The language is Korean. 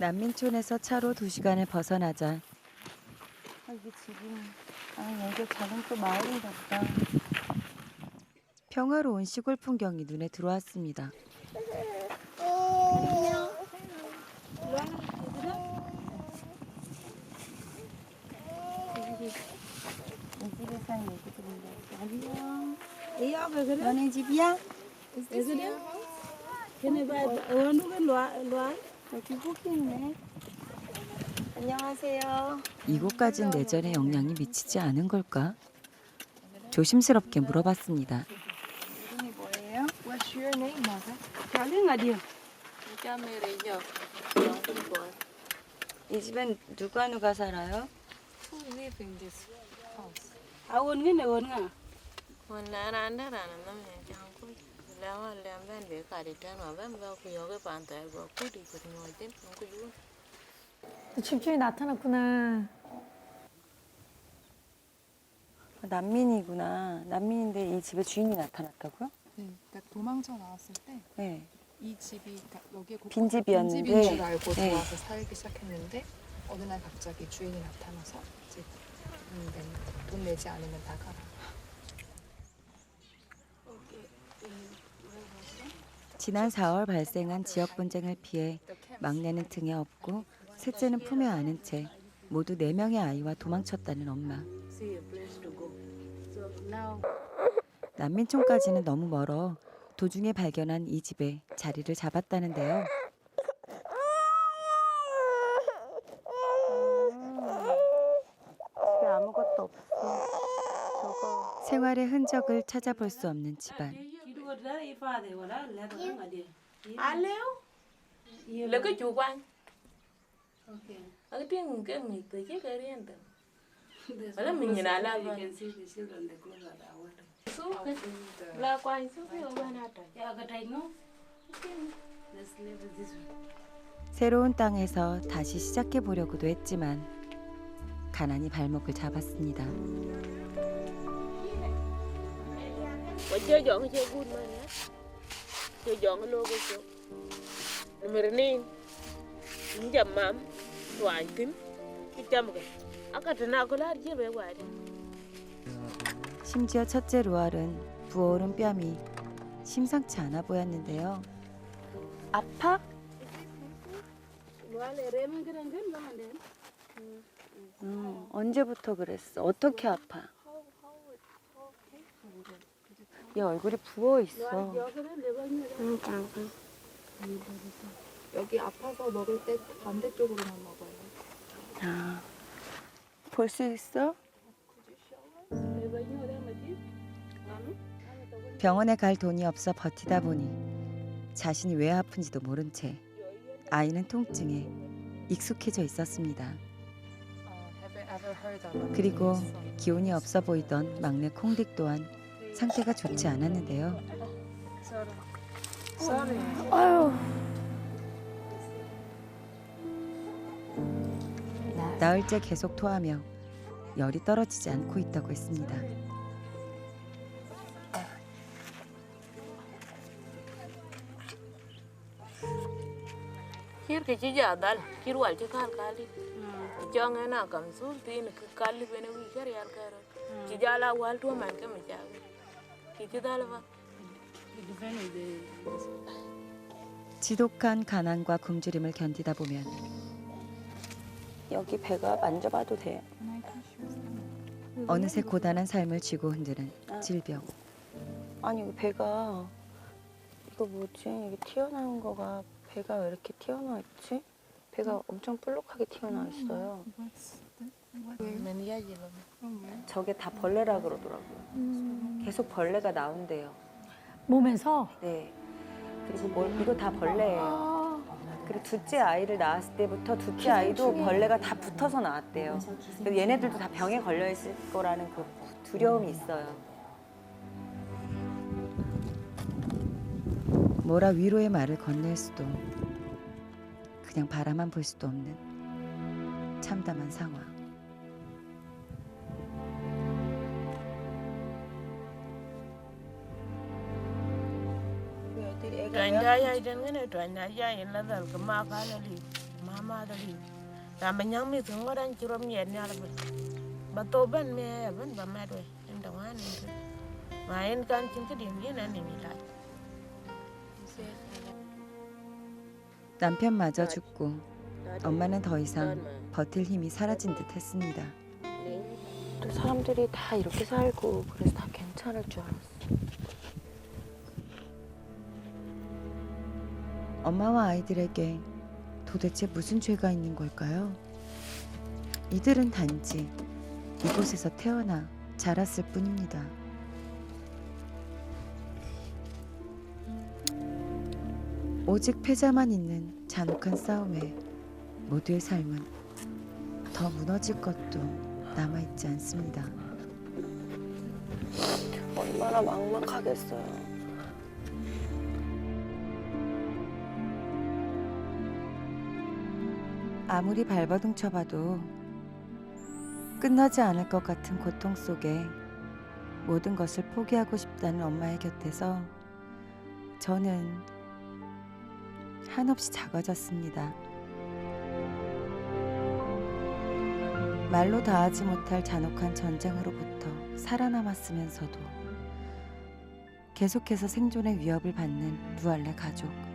난민촌에서 차로 2시간을 벗어나자 아, 이게 지금 아 여기 작은 또 마을인가 보다. 평화로운 시골 풍경이 눈에 들어왔습니다. 이 집에 사는 애기들인데 안녕. 너네 집이야? 여기 호기네. 안녕하세요. 이곳까진 내전의 영향이 미치지 않은 걸까? 조심스럽게 물어봤습니다. 이름이 뭐예요? What's your name, mother? 이 집엔 누가 누가 살아요? Who live in this house? Jang ku la wa la ben be ka di tan wa ben ba ku yo ge pan ta go ku di ku no den ku yu 집주인 나타났구나. 아, 난민이구나. 난민인데 이 집에 주인이 나타났다고요? 네, 그러니까 도망쳐 나왔을 때 이 네. 집이 그러니까 여기에 곧 빈집이었는데, 빈집인 줄 알고 네. 들어와서 살기 시작했는데 어느 날 갑자기 주인이 나타나서 이제 음, 내- 돈 내지 않으면 나가라. 지난 4월 발생한 지역 분쟁을 피해 막내는 등에 업고 셋째는 품에 안은 채 모두 4명의 아이와 도망쳤다는 엄마. 난민촌까지는 너무 멀어 도중에 발견한 이 집에 자리를 잡았다는데요. 집에 아무것도 없어. 저거 생활의 흔적을 찾아볼 수 없는 집안. Aleo le ke chu kwan ak ting ke mi te ke ke rien ta ala mi ni la ba su ke la kwan su ke ba na ta 새로운 땅에서 다시 시작해 보려고도 했지만 가난이 발목을 잡았습니다. Che jong che good man ya che jong lo ko so numero ni inja mam twan tin ki cham ke aka tana ko la je be wa de 심지어 첫째 루알은 부어오른 뺨이 심상치 않아 보였는데요. 아파? 어, 언제부터 그랬어? 어떻게 아파? 얘 얼굴이 부어 있어. 여기 아파서 먹을 때 반대쪽으로만 먹어요. 아, 볼 수 있어? 병원에 갈 돈이 없어 버티다 보니 자신이 왜 아픈지도 모른 채 아이는 통증에 익숙해져 있었습니다. 그리고 기운이 없어 보이던 막내 콩딕 또한 상태가 좋지 않았는데요. 아유, 나흘째 계속 토하며 열이 떨어지지 않고 있다고 했습니다. kir ke ci ja dal kir wal ci kal kali jo nga na kam sul tin ke kali bene wi kar yar kar ci jala wal to man ke mi 지독한 가난과 굶주림을 견디다 보면 여기 배가 만져봐도 돼. 어느새 고단한 삶을 쥐고 흔드는 질병. 아니 이거 배가 이거 뭐지? 이게 튀어나온 거가 배가 왜 이렇게 튀어나와 있지? 배가 엄청 볼록하게 튀어나와 있어요. Ji ba 저게 다 벌레라 그러더라고요. 계속 벌레가 나온대요. 몸에서. 네. 그리고 뭘 이거 다 벌레예요. 아, 그리고 둘째 아이를 낳았을 때부터 둘째 아이도 벌레가 다 붙어서 나왔대요. 그래서 얘네들도 다 병에 걸려 있을 거라는 그 두려움이 있어요. 뭐라 위로의 말을 건넬 수도 그냥 바라만 볼 수도 없는 참담한 상황. Twan da ya den ngene twan da ya in la dal ka ma ka la li mama da li ta ma nyang mi thung ngodan chiro mi en nyal ba ba to ban me ban ba ma do en da wan ma en kan chin ka dim yin an ni la 남편마저 죽고 엄마는 더 이상 버틸 힘이 사라진 듯 했습니다. 또 사람들이 다 이렇게 살고 그래서 다 괜찮을 줄 알았어. 엄마와 아이들에게 도대체 무슨 죄가 있는 걸까요? 이들은 단지 이곳에서 태어나 자랐을 뿐입니다. 오직 패자만 있는 잔혹한 싸움에 모두의 삶은 더 무너질 것도 남아있지 않습니다. 얼마나 막막하겠어요. 아무리 발버둥 쳐봐도 끝나지 않을 것 같은 고통 속에 모든 것을 포기하고 싶다는 엄마의 곁에서 저는 한없이 작아졌습니다. 말로 다하지 못할 잔혹한 전쟁으로부터 살아남았으면서도 계속해서 생존의 위협을 받는 루알레 가족.